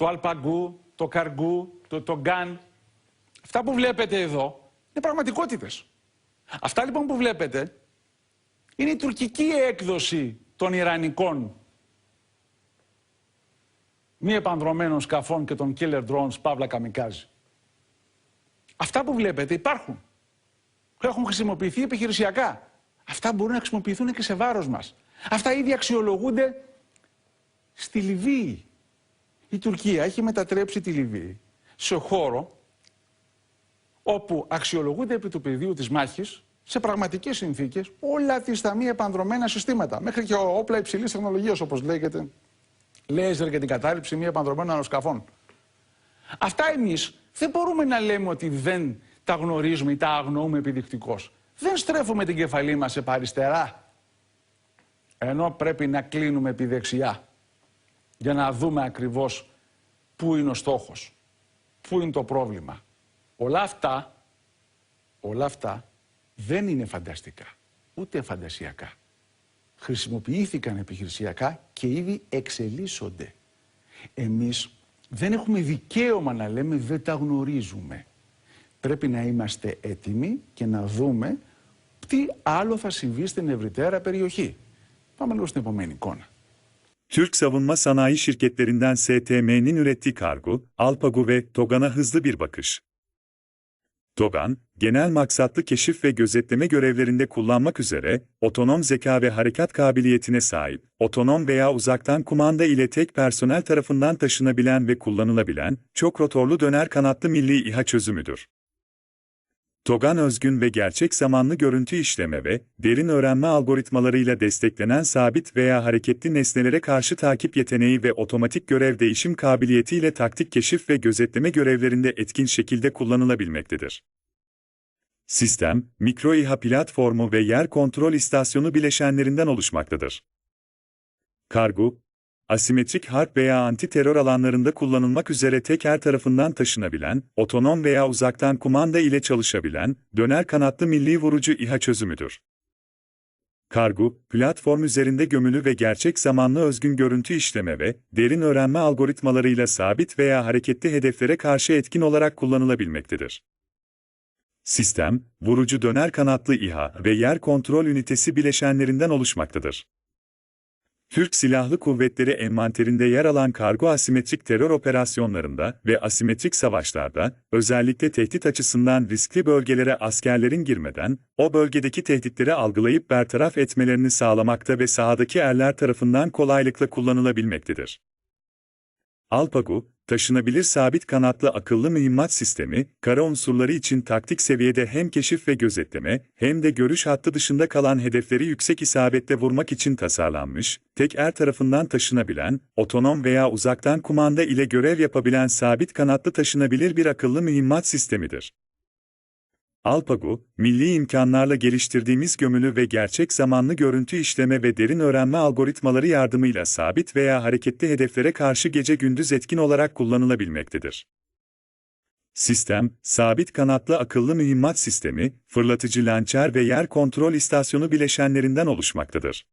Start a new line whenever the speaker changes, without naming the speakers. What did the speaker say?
το αλπαγκού, το καργκού, το τογκάν. Αυτά που βλέπετε εδώ είναι πραγματικότητες. Αυτά λοιπόν που βλέπετε είναι η τουρκική έκδοση των Ιρανικών μη επανδρομένων σκαφών και των killer drones Παύλα Καμικάζη. Αυτά που βλέπετε υπάρχουν. Έχουν χρησιμοποιηθεί επιχειρησιακά. Αυτά μπορούν να χρησιμοποιηθούν και σε βάρος μας. Αυτά ήδη αξιολογούνται στη Λιβύη. Η Τουρκία έχει μετατρέψει τη Λιβύη σε χώρο όπου αξιολογούνται επί του πεδίου της μάχης σε πραγματικές συνθήκες όλα τις τα μη επανδρομένα συστήματα. Μέχρι και όπλα υψηλής τεχνολογίας όπως λέγεται, λέιζερ για την κατάληψη μη επανδρομένων αεροσκαφών. Αυτά εμείς δεν μπορούμε να λέμε ότι δεν τα γνωρίζουμε ή τα αγνοούμε επιδεικτικώς. Δεν στρέφουμε την κεφαλή μας σε παριστερά. Ενώ πρέπει να κλείνουμε επί δεξιά για να δούμε ακριβώς πού είναι ο στόχος, πού είναι το πρόβλημα. Όλα αυτά, όλα αυτά δεν είναι φανταστικά, ούτε φαντασιακά. Χρησιμοποιήθηκαν επιχειρησιακά και ήδη εξελίσσονται. Εμείς δεν έχουμε δικαίωμα να λέμε δεν τα γνωρίζουμε. Πρέπει να είμαστε έτοιμοι και να δούμε τι άλλο θα συμβεί στην ευρυτέρα περιοχή. Πάμε λίγο στην επόμενη εικόνα.
Türk savunma sanayi şirketlerinden STM'nin ürettiği kargo, Alpago ve TOGAN'a hızlı bir bakış. TOGAN, genel maksatlı keşif ve gözetleme görevlerinde kullanmak üzere, otonom zeka ve harekat kabiliyetine sahip, otonom veya uzaktan kumanda ile tek personel tarafından taşınabilen ve kullanılabilen, çok rotorlu döner kanatlı milli İHA çözümüdür. TOGAN özgün ve gerçek zamanlı görüntü işleme ve derin öğrenme algoritmalarıyla desteklenen sabit veya hareketli nesnelere karşı takip yeteneği ve otomatik görev değişim kabiliyetiyle taktik keşif ve gözetleme görevlerinde etkin şekilde kullanılabilmektedir. Sistem, mikro İHA platformu ve yer kontrol istasyonu bileşenlerinden oluşmaktadır. Kargo, asimetrik harp veya anti-terör alanlarında kullanılmak üzere tek her tarafından taşınabilen, otonom veya uzaktan kumanda ile çalışabilen, döner kanatlı milli vurucu İHA çözümüdür. Kargo, platform üzerinde gömülü ve gerçek zamanlı özgün görüntü işleme ve derin öğrenme algoritmalarıyla sabit veya hareketli hedeflere karşı etkin olarak kullanılabilmektedir. Sistem, vurucu döner kanatlı İHA ve yer kontrol ünitesi bileşenlerinden oluşmaktadır. Türk Silahlı Kuvvetleri envanterinde yer alan kargo asimetrik terör operasyonlarında ve asimetrik savaşlarda, özellikle tehdit açısından riskli bölgelere askerlerin girmeden, o bölgedeki tehditleri algılayıp bertaraf etmelerini sağlamakta ve sahadaki erler tarafından kolaylıkla kullanılabilmektedir. Alpago, taşınabilir sabit kanatlı akıllı mühimmat sistemi, kara unsurları için taktik seviyede hem keşif ve gözetleme, hem de görüş hattı dışında kalan hedefleri yüksek isabetle vurmak için tasarlanmış, tek er tarafından taşınabilen, otonom veya uzaktan kumanda ile görev yapabilen sabit kanatlı taşınabilir bir akıllı mühimmat sistemidir. Alpago, milli imkanlarla geliştirdiğimiz gömülü ve gerçek zamanlı görüntü işleme ve derin öğrenme algoritmaları yardımıyla sabit veya hareketli hedeflere karşı gece gündüz etkin olarak kullanılabilmektedir. Sistem, sabit kanatlı akıllı mühimmat sistemi, fırlatıcı lançer ve yer kontrol istasyonu bileşenlerinden oluşmaktadır.